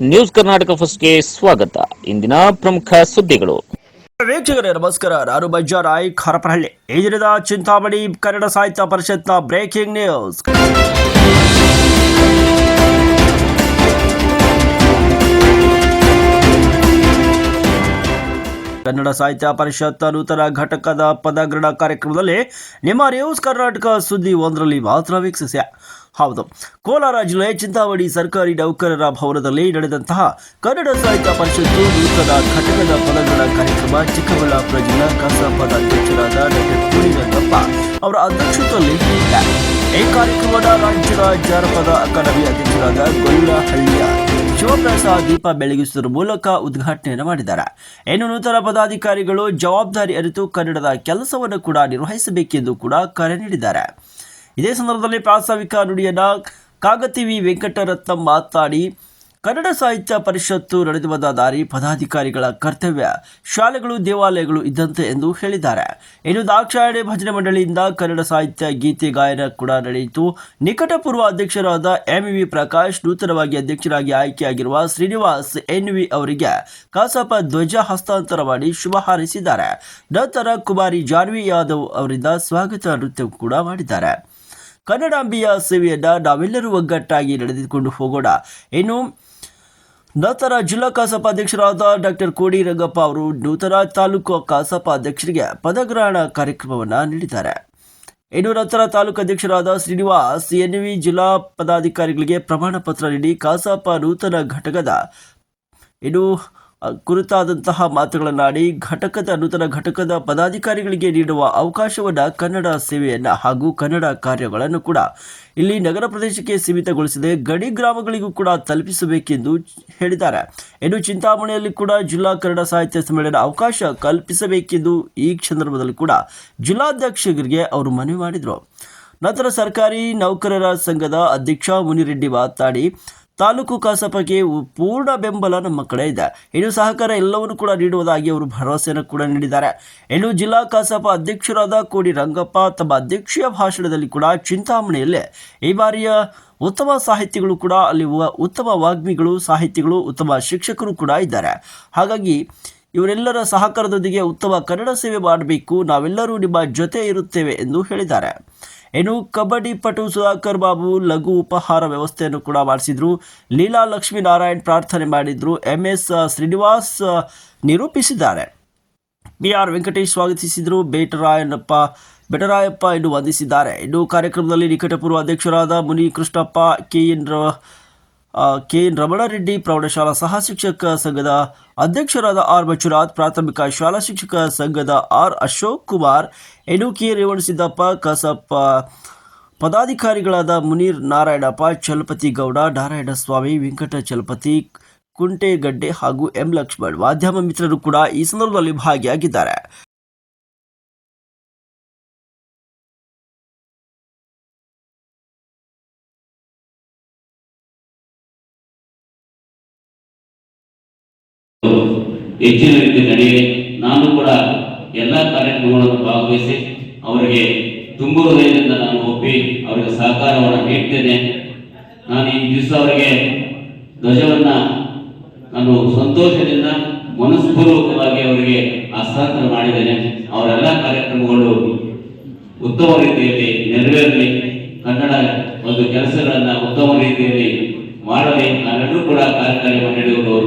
News Karnataka ಫಸ್ಟ್ಗೆ ಸ್ವಾಗತ. ಇಂದಿನ ಪ್ರಮುಖ ಸುದ್ದಿಗಳು. ವೀಕ್ಷಕರೇ, ನಮಸ್ಕಾರ. ನಾನು ಬಜ್ಜಾರಾಯ್ ರಾಯ್ ಈ ದಿನದ ಚಿಂತಾಮಣಿ ಕನ್ನಡ ಸಾಹಿತ್ಯ ಪರಿಷತ್ನ ಬ್ರೇಕಿಂಗ್ ನ್ಯೂಸ್. ಕನ್ನಡ ಸಾಹಿತ್ಯ ಪರಿಷತ್ ನೂತನ ಘಟಕದ ಪದಗ್ರಹಣ ಕಾರ್ಯಕ್ರಮದಲ್ಲಿ ನಿಮ್ಮ ನ್ಯೂಸ್ ಕರ್ನಾಟಕ ಸುದ್ದಿ ಒಂದರಲ್ಲಿ ಮಾತ್ರ ವೀಕ್ಷಿಸಿ. ಹೌದು. ಕೋಲಾರ ಜಿಲ್ಲೆ ಚಿಂತಾಮಣಿ ಸರ್ಕಾರಿ ನೌಕರರ ಭವನದಲ್ಲಿ ನಡೆದಂತಹ ಕನ್ನಡ ಸಾಹಿತ್ಯ ಪರಿಷತ್ತು ನೂತನ ಘಟಕದ ಪದಗಳ ಕಾರ್ಯಕ್ರಮ ಚಿಕ್ಕಬಳ್ಳಾಪುರ ಜಿಲ್ಲಾ ಕಸಾಪದ ಅಧ್ಯಕ್ಷರಾದ ಡಾಕ್ಟರ್ ಕೋಡಿರಂಗಪ್ಪ ಅವರ ಅಧ್ಯಕ್ಷತೆಯಲ್ಲಿ. ಈ ಕಾರ್ಯಕ್ರಮದ ರಾಜ್ಯದ ಜಾನಪದ ಅಕಾಡೆಮಿ ಅಧ್ಯಕ್ಷರಾದ ಗೊಲ್ಲಹಳ್ಳಿಯ ಶಿವಪ್ರಸಾದ್ ದೀಪ ಬೆಳಗಿಸುವ ಮೂಲಕ ಉದ್ಘಾಟನೆಯನ್ನು ಮಾಡಿದ್ದಾರೆ. ಇನ್ನು ನೂತನ ಪದಾಧಿಕಾರಿಗಳು ಜವಾಬ್ದಾರಿ ಅರಿತು ಕನ್ನಡದ ಕೆಲಸವನ್ನು ಕೂಡ ನಿರ್ವಹಿಸಬೇಕೆಂದು ಕೂಡ ಕರೆ ನೀಡಿದ್ದಾರೆ. ಇದೇ ಸಂದರ್ಭದಲ್ಲಿ ಪ್ರಾಸ್ತಾವಿಕ ನುಡಿಯನ್ನ ಕಾಗತಿವಿ ವೆಂಕಟರತ್ನ ಮಾತನಾಡಿ, ಕನ್ನಡ ಸಾಹಿತ್ಯ ಪರಿಷತ್ತು ನಡೆದು ಬಂದ ದಾರಿ ಪದಾಧಿಕಾರಿಗಳ ಕರ್ತವ್ಯ. ಶಾಲೆಗಳು, ದೇವಾಲಯಗಳು ಇದ್ದಂತೆ ಎಂದು ಹೇಳಿದ್ದಾರೆ. ಇನ್ನು ದಾಕ್ಷಾಯಣೆ ಭಜನೆ ಮಂಡಳಿಯಿಂದ ಕನ್ನಡ ಸಾಹಿತ್ಯ ಗೀತೆ ಗಾಯನ ಕೂಡ ನಡೆಯಿತು. ನಿಕಟಪೂರ್ವ ಅಧ್ಯಕ್ಷರಾದ ಎಂವಿ ಪ್ರಕಾಶ್ ನೂತನವಾಗಿ ಅಧ್ಯಕ್ಷರಾಗಿ ಆಯ್ಕೆಯಾಗಿರುವ ಶ್ರೀನಿವಾಸ್ ಎನ್ ವಿ ಅವರಿಗೆ ಕಸಾಪ ಧ್ವಜ ಹಸ್ತಾಂತರ ಮಾಡಿ ಶುಭ ಹಾರೈಸಿದ್ದಾರೆ. ನಂತರ ಕುಮಾರಿ ಜಾನ್ವಿ ಯಾದವ್ ಅವರಿಂದ ಸ್ವಾಗತ ನೃತ್ಯ ಕೂಡ ಮಾಡಿದ್ದಾರೆ. ಕನ್ನಡಾಂಬಿಯ ಸೇವೆಯನ್ನು ನಾವೆಲ್ಲರೂ ಒಗ್ಗಟ್ಟಾಗಿ ನಡೆದುಕೊಂಡು ಹೋಗೋಣ. ಇನ್ನು ನಂತರ ಜಿಲ್ಲಾ ಕಸಾಪ ಅಧ್ಯಕ್ಷರಾದ ಡಾಕ್ಟರ್ ಕೋಡಿ ರಂಗಪ್ಪ ಅವರು ನೂತನ ತಾಲೂಕು ಕಸಾಪ ಅಧ್ಯಕ್ಷರಿಗೆ ಪದಗ್ರಹಣ ಕಾರ್ಯಕ್ರಮವನ್ನು ನೀಡಿದ್ದಾರೆ. ಇನ್ನು ನಂತರ ತಾಲೂಕು ಅಧ್ಯಕ್ಷರಾದ ಶ್ರೀನಿವಾಸ್, ಎನ್ವಿ ಜಿಲ್ಲಾ ಪದಾಧಿಕಾರಿಗಳಿಗೆ ಪ್ರಮಾಣ ಪತ್ರ ನೀಡಿ ಕಸಾಪ ನೂತನ ಘಟಕದ ಇನ್ನು ಕುರಿತಾದಂತಹ ಮಾತುಗಳನ್ನಾಡಿ ಘಟಕದ ನೂತನ ಘಟಕದ ಪದಾಧಿಕಾರಿಗಳಿಗೆ ನೀಡುವ ಅವಕಾಶವನ್ನು ಕನ್ನಡ ಸೇವೆಯನ್ನು ಹಾಗೂ ಕನ್ನಡ ಕಾರ್ಯಗಳನ್ನು ಕೂಡ ಇಲ್ಲಿ ನಗರ ಪ್ರದೇಶಕ್ಕೆ ಸೀಮಿತಗೊಳಿಸದೆ ಗಡಿ ಗ್ರಾಮಗಳಿಗೂ ಕೂಡ ತಲುಪಿಸಬೇಕೆಂದು ಹೇಳಿದ್ದಾರೆ. ಇನ್ನು ಚಿಂತಾಮಣಿಯಲ್ಲಿ ಕೂಡ ಜಿಲ್ಲಾ ಕನ್ನಡ ಸಾಹಿತ್ಯ ಸಮ್ಮೇಳನ ಅವಕಾಶ ಕಲ್ಪಿಸಬೇಕೆಂದು ಈ ಸಂದರ್ಭದಲ್ಲಿ ಕೂಡ ಜಿಲ್ಲಾಧ್ಯಕ್ಷರಿಗೆ ಅವರು ಮನವಿ ಮಾಡಿದರು. ನಂತರ ಸರ್ಕಾರಿ ನೌಕರರ ಸಂಘದ ಅಧ್ಯಕ್ಷ ಮುನಿರೆಡ್ಡಿ ಮಾತನಾಡಿ ತಾಲೂಕು ಕಸಾಪಕ್ಕೆ ಪೂರ್ಣ ಬೆಂಬಲ ನಮ್ಮ ಕಡೆ ಇದೆ. ಇನ್ನು ಸಹಕಾರ ಎಲ್ಲವನ್ನು ಕೂಡ ನೀಡುವುದಾಗಿ ಅವರು ಭರವಸೆಯನ್ನು ಕೂಡ ನೀಡಿದ್ದಾರೆ. ಇನ್ನು ಜಿಲ್ಲಾ ಕಸಾಪ ಅಧ್ಯಕ್ಷರಾದ ಕೋಡಿ ರಂಗಪ್ಪ ತಮ್ಮ ಅಧ್ಯಕ್ಷೀಯ ಭಾಷಣದಲ್ಲಿ ಕೂಡ ಚಿಂತಾಮಣಿಯಲ್ಲೇ ಈ ಬಾರಿಯ ಉತ್ತಮ ಸಾಹಿತಿಗಳು ಕೂಡ ಅಲ್ಲಿ ಉತ್ತಮ ವಾಗ್ಮಿಗಳು ಸಾಹಿತಿಗಳು ಉತ್ತಮ ಶಿಕ್ಷಕರು ಕೂಡ ಇದ್ದಾರೆ. ಹಾಗಾಗಿ ಇವರೆಲ್ಲರ ಸಹಕಾರದೊಂದಿಗೆ ಉತ್ತಮ ಕನ್ನಡ ಸೇವೆ ಮಾಡಬೇಕು. ನಾವೆಲ್ಲರೂ ನಿಮ್ಮ ಜೊತೆ ಇರುತ್ತೇವೆ ಎಂದು ಹೇಳಿದ್ದಾರೆ. ಇನ್ನು ಕಬಡ್ಡಿ ಪಟು ಸುಧಾಕರ್ ಬಾಬು ಲಘು ಉಪಹಾರ ವ್ಯವಸ್ಥೆಯನ್ನು ಕೂಡ ಮಾಡಿಸಿದ್ರು. ಲೀಲಾ ಲಕ್ಷ್ಮೀನಾರಾಯಣ್ ಪ್ರಾರ್ಥನೆ ಮಾಡಿದ್ರು. ಎಂ ಎಸ್ ಶ್ರೀನಿವಾಸ್ ನಿರೂಪಿಸಿದ್ದಾರೆ. ಬಿ ಆರ್ ವೆಂಕಟೇಶ್ ಸ್ವಾಗತಿಸಿದರು. ಬೇಟರಾಯನಪ್ಪ, ಬೆಟರಾಯಪ್ಪ ಎಂದು ವಂದಿಸಿದ್ದಾರೆ. ಇನ್ನು ಕಾರ್ಯಕ್ರಮದಲ್ಲಿ ನಿಕಟಪೂರ್ವ ಅಧ್ಯಕ್ಷರಾದ Muni Krishnappa K N K. N Ramanareddy ಪ್ರೌಢಶಾಲಾ ಸಹ ಶಿಕ್ಷಕ ಸಂಘದ ಅಧ್ಯಕ್ಷರಾದ ಆರ್. ಮಂಜುನಾಥ್, ಪ್ರಾಥಮಿಕ ಶಾಲಾ ಶಿಕ್ಷಕ ಸಂಘದ R. Ashok Kumar N K Revanasiddappa ಕಸಪ್ಪ ಪದಾಧಿಕಾರಿಗಳಾದ ಮುನೀರ್ ನಾರಾಯಣಪ್ಪ, ಚಲಪತಿ ಗೌಡ ನಾರಾಯಣಸ್ವಾಮಿ ವೆಂಕಟ ಚಲಪತಿ, ಕುಂಟೆಗಡ್ಡೆ ಹಾಗೂ ಎಂ. ಲಕ್ಷ್ಮಣ್ ಮಾಧ್ಯಮ ಮಿತ್ರರು ಕೂಡ ಈ ಸಂದರ್ಭದಲ್ಲಿ ಭಾಗಿಯಾಗಿದ್ದಾರೆ. ಹೆಚ್ಚಿನ ರೀತಿ ನಡೆಯಲಿ. ನಾನು ಕೂಡ ಎಲ್ಲ ಕಾರ್ಯಕ್ರಮಗಳನ್ನು ಭಾಗವಹಿಸಿ ಅವರಿಗೆ ತುಂಬು ಹೃದಯದಿಂದ ನಾನು ಒಪ್ಪಿ ಅವರಿಗೆ ಸಹಕಾರವನ್ನು ನೀಡ್ತೇನೆ. ನಾನು ಈ ದಿವಸ ಅವರಿಗೆ ಧ್ವಜವನ್ನ ನಾನು ಸಂತೋಷದಿಂದ ಮನಸ್ಪೂರ್ವಕವಾಗಿ ಅವರಿಗೆ ಹಸ್ತಾಂತರ ಮಾಡಿದ್ದೇನೆ. ಅವರೆಲ್ಲ ಕಾರ್ಯಕ್ರಮಗಳು ಉತ್ತಮ ರೀತಿಯಲ್ಲಿ ನೆರವೇರಲಿ. ಕನ್ನಡ ಒಂದು ಕೆಲಸಗಳನ್ನ ಉತ್ತಮ ರೀತಿಯಲ್ಲಿ ಮಾಡಲಿ. ನಾವೆಲ್ಲರೂ ಕೂಡ ಕಾರ್ಯಕ್ರಮ ನಡೆಯುವುದು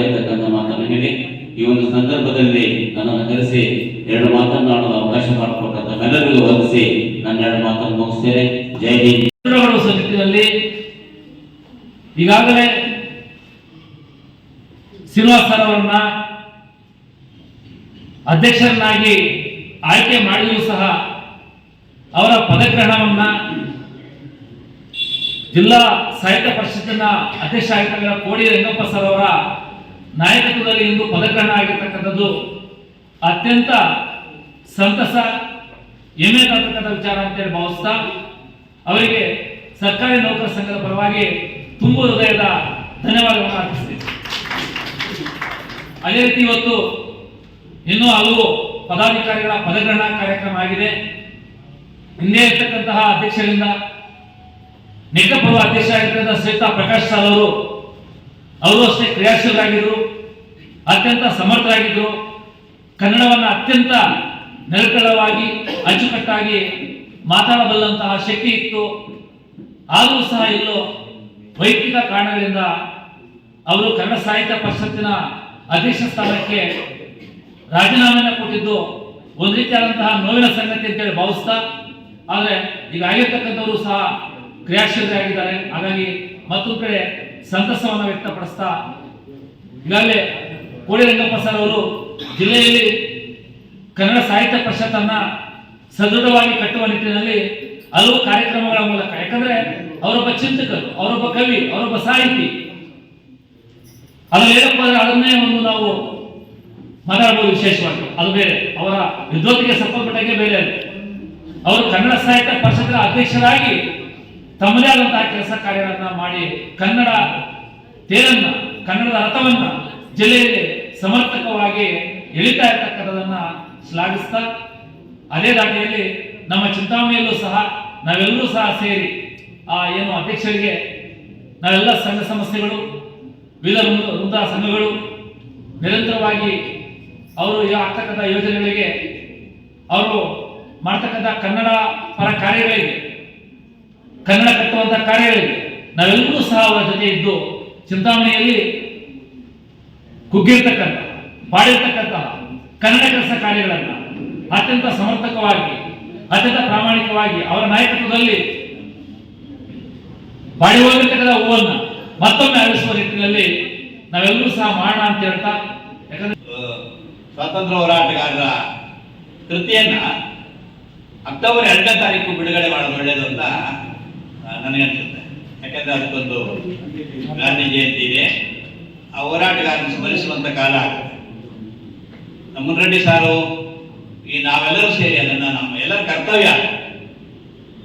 ಅಂತಕ್ಕಂಥ ಮಾತನ್ನು ಹೇಳಿ, ಈ ಒಂದು ಸಂದರ್ಭದಲ್ಲಿ ನನ್ನನ್ನು ಕರೆಸಿ, ಎರಡು ಮಾತನ್ನಾಡಲು ಅವಕಾಶ ಮಾಡಿಕೊಟ್ಟಂತ ಎಲ್ಲರಿಗೂ ವಂದಿಸಿ ನನ್ನ ಎರಡು ಮಾತನ್ನು ಮುಗಿಸ್ತೇನೆ. ಜೈ ಸಮಿತಿಯಲ್ಲಿ ಈಗಾಗಲೇ ಶ್ರೀನಿವಾಸ್ ಅವರನ್ನ ಅಧ್ಯಕ್ಷರನ್ನಾಗಿ ಆಯ್ಕೆ ಮಾಡಿಯೂ ಸಹ ಅವರ ಪದಗ್ರಹಣವನ್ನ ಜಿಲ್ಲಾ ಸಾಹಿತ್ಯ ಪರಿಷತ್ತಿನ ಅಧ್ಯಕ್ಷ ಆಗಿರ್ತಕ್ಕಂಥ ಕೋಡಿ ರಂಗಪ್ಪ ಸರ್ ಅವರ ನಾಯಕತ್ವದಲ್ಲಿ ಇಂದು ಪದಗ್ರಹಣ ಆಗಿರ್ತಕ್ಕಂಥದ್ದು ಅತ್ಯಂತ ಸಂತಸ, ಹೆಮ್ಮೆ ತರತಕ್ಕಂಥ ವಿಚಾರ ಅಂತೇಳಿ ಭಾವಿಸ್ತಾ ಅವರಿಗೆ ಸರ್ಕಾರಿ ನೌಕರ ಸಂಘದ ಪರವಾಗಿ ತುಂಬ ಹೃದಯದ ಧನ್ಯವಾದಗಳನ್ನು ಅರ್ಪಿಸ್ತೀನಿ. ಅದೇ ರೀತಿ ಇವತ್ತು ಇನ್ನೂ ಹಲವು ಪದಾಧಿಕಾರಿಗಳ ಪದಗ್ರಹಣ ಕಾರ್ಯಕ್ರಮ ಆಗಿದೆ. ಹಿಂದೆ ಇರ್ತಕ್ಕಂತಹ ಅಧ್ಯಕ್ಷರಿಂದ ನಿಕಟಪೂರ್ವ ಅಧ್ಯಕ್ಷ ಆಗಿರ್ತಕ್ಕಂಥ ಶ್ರೀತಾ ಪ್ರಕಾಶ್ ಸಾಲ್ ಅವರು ಅವರು ಅಷ್ಟೇ ಕ್ರಿಯಾಶೀಲರಾಗಿದ್ದರು ಅತ್ಯಂತ ಸಮರ್ಥರಾಗಿದ್ದರು ಕನ್ನಡವನ್ನು ಅತ್ಯಂತ ನೆಲಕಳವಾಗಿ, ಅಚ್ಚುಕಟ್ಟಾಗಿ ಮಾತಾಡಬಲ್ಲಂತಹ ಶಕ್ತಿ ಇತ್ತು. ಆದರೂ ಸಹ ಇಲ್ಲೋ ವೈಯಕ್ತಿಕ ಕಾರಣಗಳಿಂದ ಅವರು ಕನ್ನಡ ಸಾಹಿತ್ಯ ಪರಿಷತ್ತಿನ ಅಧ್ಯಕ್ಷ ಸ್ಥಾನಕ್ಕೆ ರಾಜೀನಾಮೆಯನ್ನು ಕೊಟ್ಟಿದ್ದು ಒಂದು ರೀತಿಯಾದಂತಹ ನೋವಿನ ಸಂಗತಿ ಅಂತೇಳಿ ಭಾವಿಸ್ತಾ, ಆದರೆ ಈಗ ಆಗಿರ್ತಕ್ಕಂಥವರು ಸಹ ಕ್ರಿಯಾಶೀಲರಾಗಿದ್ದಾರೆ. ಹಾಗಾಗಿ ಮತ್ತೊಂದು ಕಡೆ ಸಂತಸವನ್ನು ವ್ಯಕ್ತಪಡಿಸ್ತಾ ಈಗಾಗಲೇ ಕೋಡಿ ರಂಗಪ್ಪ ಸರ್ ಅವರು ಜಿಲ್ಲೆಯಲ್ಲಿ ಕನ್ನಡ ಸಾಹಿತ್ಯ ಪರಿಷತ್ತನ್ನ ಸದೃಢವಾಗಿ ಕಟ್ಟುವ ನಿಟ್ಟಿನಲ್ಲಿ ಹಲವು ಕಾರ್ಯಕ್ರಮಗಳ ಮೂಲಕ. ಯಾಕಂದ್ರೆ ಅವರೊಬ್ಬ ಚಿಂತಕರು, ಅವರೊಬ್ಬ ಕವಿ, ಅವರೊಬ್ಬ ಸಾಹಿತಿ. ಅದು ಏನಪ್ಪ ಅಂದ್ರೆ ಅದನ್ನೇ ಒಂದು ನಾವು ಮಾತಾಡಬಹುದು ವಿಶೇಷವಾಗಿ. ಅದು ಬೇರೆ. ಅವರ ವಿದ್ವತ್ತಿಗೆ ಸಂಬಂಧಪಟ್ಟಾಗೆ ಬೇರೆ ಅವರು ಕನ್ನಡ ಸಾಹಿತ್ಯ ಪರಿಷತ್ತಿನ ಅಧ್ಯಕ್ಷರಾಗಿ ತಮ್ಮದೇ ಆದಂತಹ ಕೆಲಸ ಕಾರ್ಯಗಳನ್ನ ಮಾಡಿ ಕನ್ನಡ ತೇರನ್ನ, ಕನ್ನಡದ ರಥವನ್ನ ಜಿಲ್ಲೆಯಲ್ಲಿ ಸಮರ್ಥಕವಾಗಿ ಎಳಿತಾ ಇರ್ತಕ್ಕಂಥದನ್ನ ಶ್ಲಾಘಿಸ್ತಾ, ಅದೇ ದಾಟಿಯಲ್ಲಿ ನಮ್ಮ ಚಿಂತಾಮಣಿಯಲ್ಲೂ ಸಹ ನಾವೆಲ್ಲರೂ ಸಹ ಸೇರಿ ಆ ಏನು ಅಧ್ಯಕ್ಷರಿಗೆ ನಾವೆಲ್ಲ ಸಂಘ ಸಂಸ್ಥೆಗಳು, ವಿವಿಧ ವೃಂದ ವೃಂದ ಸಂಘಗಳು ನಿರಂತರವಾಗಿ ಅವರು ಆಗ್ತಕ್ಕಂಥ ಯೋಜನೆಗಳಿಗೆ ಅವರು ಮಾಡ್ತಕ್ಕಂಥ ಕನ್ನಡ ಪರ ಕಾರ್ಯಗಳಿಗೆ ಕನ್ನಡ ಕಟ್ಟುವಂತ ಕಾರ್ಯಗಳಿಗೆ ನಾವೆಲ್ಲರೂ ಸಹ ಅವರ ಜೊತೆ ಇದ್ದು ಚಿಂತಾಮಣಿಯಲ್ಲಿ ಕುಗ್ಗಿರ್ತಕ್ಕಂಥ ಪಾಡಿರ್ತಕ್ಕಂತಹ ಕನ್ನಡ ಕೆಲಸ ಕಾರ್ಯಗಳನ್ನ ಅತ್ಯಂತ ಸಮರ್ಥಕವಾಗಿ, ಅತ್ಯಂತ ಪ್ರಾಮಾಣಿಕವಾಗಿ ಅವರ ನಾಯಕತ್ವದಲ್ಲಿ ಬಾಡಿ ಹೋಗಿರ್ತಕ್ಕಂಥ ಹೂವನ್ನ ಮತ್ತೊಮ್ಮೆ ಅಳಿಸುವ ನಿಟ್ಟಿನಲ್ಲಿ ನಾವೆಲ್ಲರೂ ಸಹ ಮಾಡೋಣ ಅಂತ ಹೇಳ್ತಾ, ಯಾಕಂದ್ರೆ ಸ್ವಾತಂತ್ರ್ಯ ಹೋರಾಟಗಾರರ ಕೃತಿಯನ್ನ ಅಕ್ಟೋಬರ್ ಎರಡನೇ ತಾರೀಕು ಬಿಡುಗಡೆ ಮಾಡೋದು ಒಳ್ಳೆಯದು ಅಂತ ನನಗನ್ಸುತ್ತೆ ಯಾಕಂದ್ರೆ ಅದಕ್ಕೊಂದು ಗಾಂಧಿ ಜಯಂತಿ ಇದೆ. ಆ ಹೋರಾಟಗಾರನ ಸ್ಮರಿಸುವಂತ ಕಾಲ ನಮ್ಮ ಮುನ್ರೆಡ್ಡಿ ಸಾರು ಈ ನಾವೆಲ್ಲರೂ ಸೇರಿ ಅದನ್ನ ನಮ್ಮ ಎಲ್ಲರ ಕರ್ತವ್ಯ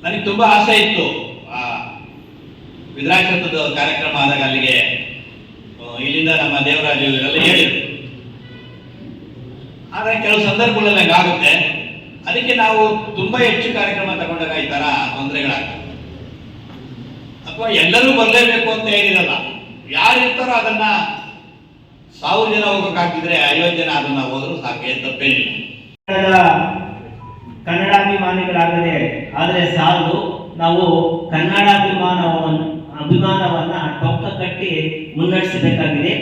ನನಗೆ ತುಂಬಾ ಆಸೆ ಇತ್ತು. ಆ ವಿದ್ರಾಕ್ಷತದ ಕಾರ್ಯಕ್ರಮ ಆದಾಗ ಅಲ್ಲಿಗೆ ಇಲ್ಲಿಂದ ನಮ್ಮ ದೇವರಾಜು ಇವರೆಲ್ಲ ಹೇಳಿದ್ರು. ಆದ್ರೆ ಕೆಲವು ಸಂದರ್ಭಗಳಲ್ಲಿ ಆಗುತ್ತೆ ಅದಕ್ಕೆ ನಾವು ತುಂಬಾ ಹೆಚ್ಚು ಕಾರ್ಯಕ್ರಮ ತಗೊಂಡಾಗ ಈ ತರ ತೊಂದರೆಗಳಾಗ್ತವೆ. ಅಥವಾ ಎಲ್ಲರೂ ಬರಲೇಬೇಕು ಅಂತ ಏನಿರಲ್ಲ. ಯಾರಿರ್ತಾರೋ ಅದನ್ನ ಸಾವಿರ ಜನ ಹೋಗಬೇಕಾಗಿದ್ರೆ ಐವತ್ತು ಜನ ಅದನ್ನ ಹೋದ್ರು ಸಾಕೆ ತಪ್ಪೇನಿಲ್ಲ. ಕನ್ನಡಾಭಿಮಾನಿಗಳಾಗದೆ ಆದರೆ ಸಾಲದು ನಾವು ಕನ್ನಡಾಭಿಮಾನವನ್ನು, ಅಭಿಮಾನವನ್ನ ಪಕ್ಕ ಕಟ್ಟಿ ಮುನ್ನಡೆಸಬೇಕಾಗಿದೆ.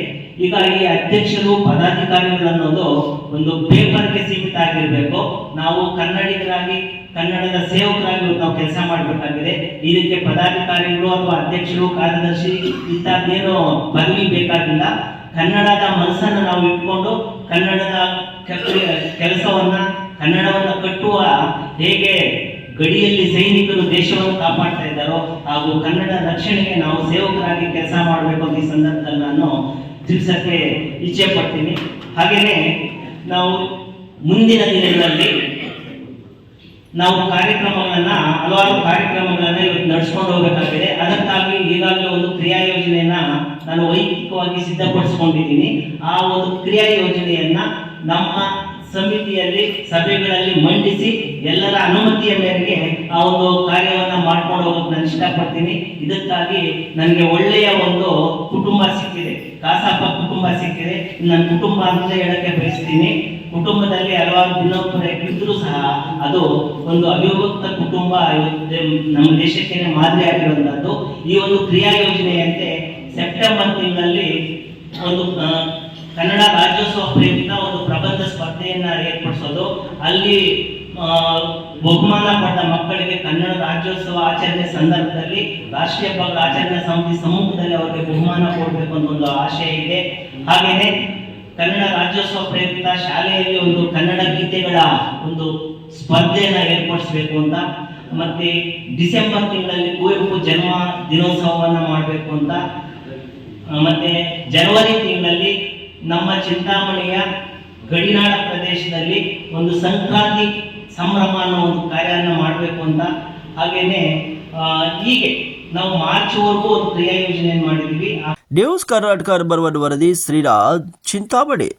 ಈ ಅಧ್ಯಕ್ಷರು, ಪದಾಧಿಕಾರಿಗಳು ಅನ್ನೋದು ಒಂದು ಪೇಪರ್ಗೆ ಸೀಮಿತ ಆಗಿರಬೇಕು. ನಾವು ಕನ್ನಡಿಗರಾಗಿ, ಕನ್ನಡದ ಸೇವಕರಾಗಿ ನಾವು ಕೆಲಸ ಮಾಡಬೇಕಾಗಿದೆ. ಇದಕ್ಕೆ ಪದಾಧಿಕಾರಿಗಳು ಅಥವಾ ಅಧ್ಯಕ್ಷರು, ಕಾರ್ಯದರ್ಶಿ ಇಂಥದ್ದೇನು ಪದವಿ ಬೇಕಾಗಿಲ್ಲ. ಕನ್ನಡದ ಮನಸ್ಸನ್ನು ನಾವು ಇಟ್ಕೊಂಡು ಕನ್ನಡದ ಕೆಲಸವನ್ನ, ಕನ್ನಡವನ್ನು ಕಟ್ಟುವ ಹೇಗೆ ಗಡಿಯಲ್ಲಿ ಸೈನಿಕರು ದೇಶವನ್ನು ಕಾಪಾಡ್ತಾ ಇದ್ದಾರೋ ಹಾಗೂ ಕನ್ನಡ ರಕ್ಷಣೆಗೆ ನಾವು ಸೇವಕರಾಗಿ ಕೆಲಸ ಮಾಡಬೇಕು ಅಂತ ಈ ಸಂದರ್ಭದಲ್ಲಿ ನಾನು ತಿಳಿಸಕ್ಕೆ ಇಚ್ಛೆ ಪಡ್ತೀನಿ. ಹಾಗೆಯೇ ನಾವು ಮುಂದಿನ ದಿನಗಳಲ್ಲಿ ನಾವು ಕಾರ್ಯಕ್ರಮಗಳನ್ನ, ಹಲವಾರು ಕಾರ್ಯಕ್ರಮಗಳನ್ನ ಇವತ್ತು ನಡೆಸ್ಕೊಂಡು ಹೋಗಬೇಕಾಗಿದೆ ಅದಕ್ಕಾಗಿ ಈಗಾಗಲೇ ಒಂದು ಕ್ರಿಯಾ ಯೋಜನೆಯನ್ನ ನಾನು ವೈಯಕ್ತಿಕವಾಗಿ ಸಿದ್ಧಪಡಿಸ್ಕೊಂಡಿದ್ದೀನಿ. ಆ ಒಂದು ಕ್ರಿಯಾ ಯೋಜನೆಯನ್ನ ನಮ್ಮ ಸಮಿತಿಯಲ್ಲಿ, ಸಭೆಗಳಲ್ಲಿ ಮಂಡಿಸಿ ಎಲ್ಲರ ಅನುಮತಿಯ ಮೇರೆಗೆ ಆ ಒಂದು ಕಾರ್ಯವನ್ನ ಮಾಡ್ಕೊಂಡು ಹೋಗೋದು ನಾನು ಇಷ್ಟಪಡ್ತೀನಿ. ಇದಕ್ಕಾಗಿ ನನಗೆ ಒಳ್ಳೆಯ ಒಂದು ಕುಟುಂಬ ಸಿಕ್ಕಿದೆ. ಕಾಸಪ್ಪ ಕುಟುಂಬ ಸಿಕ್ಕಿದೆ. ನನ್ನ ಕುಟುಂಬ ಅಂತ ಹೇಳಕ್ಕೆ ಬಯಸ್ತೀನಿ. ಕುಟುಂಬದಲ್ಲಿ ಹಲವಾರು ದಿನೋಪರ ಇದ್ರೂ ಸಹ ಅದು ಒಂದು ಅವಿಭಕ್ತ ಕುಟುಂಬ ನಮ್ಮ ದೇಶಕ್ಕೆ ಮಾದರಿ ಆಗಿರುವಂತಹದ್ದು ಈ ಒಂದು ಕ್ರಿಯಾ ಯೋಜನೆಯಂತೆ ಸೆಪ್ಟೆಂಬರ್ ತಿಂಗಳಲ್ಲಿ ಒಂದು ಕನ್ನಡ ರಾಜ್ಯೋತ್ಸವ ಪ್ರಯುಕ್ತ ಒಂದು ಪ್ರಬಂಧ ಸ್ಪರ್ಧೆಯನ್ನ ಏರ್ಪಡಿಸೋದು. ಅಲ್ಲಿ ಬಹುಮಾನ ಪಡೆದ ಮಕ್ಕಳಿಗೆ ಕನ್ನಡ ರಾಜ್ಯೋತ್ಸವ ಆಚರಣೆ ಸಂದರ್ಭದಲ್ಲಿ ರಾಷ್ಟ್ರೀಯ ಹಬ್ಬಗಳ ಆಚರಣೆ ಸಮಿತಿ ಸಮ್ಮುಖದಲ್ಲಿ ಅವರಿಗೆ ಬಹುಮಾನ ಕೊಡಬೇಕು ಅಂತ ಒಂದು ಆಶಯ ಇದೆ. ಹಾಗೆಯೇ ಕನ್ನಡ ರಾಜ್ಯೋತ್ಸವ ಪ್ರಯುಕ್ತ ಶಾಲೆಯಲ್ಲಿ ಒಂದು ಕನ್ನಡ ಗೀತೆಗಳ ಒಂದು ಸ್ಪರ್ಧೆಯನ್ನ ಏರ್ಪಡಿಸಬೇಕು ಅಂತ, ಮತ್ತೆ ಡಿಸೆಂಬರ್ ತಿಂಗಳಲ್ಲಿ ಕುವೆಂಪು ಜನ್ಮ ದಿನೋತ್ಸವವನ್ನ ಮಾಡಬೇಕು ಅಂತ ಮತ್ತೆ ಜನವರಿ ತಿಂಗಳಲ್ಲಿ ನಮ್ಮ ಚಿಂತಾಮಣಿಯ ಗಡಿನಾಡ ಪ್ರದೇಶದಲ್ಲಿ ಒಂದು ಸಂಕ್ರಾಂತಿ ಸಂಭ್ರಮ ಅನ್ನೋ ಒಂದು ಕಾರ್ಯವನ್ನು ಮಾಡಬೇಕು ಅಂತ ಹಾಗೇನೆ ಹೀಗೆ ನಾವು ಮಾರ್ಚ್ವರೆಗೂ ಒಂದು ಕ್ರಿಯಾ ಯೋಜನೆಯನ್ನು ಮಾಡಿದ್ವಿ ಆ ನ್ಯೂಸ್ ಕರ್ನಾಟಕ ಬರುವ ವರದಿ ಶ್ರೀರಾಜ್ ಚಿಂತಾಮಣಿ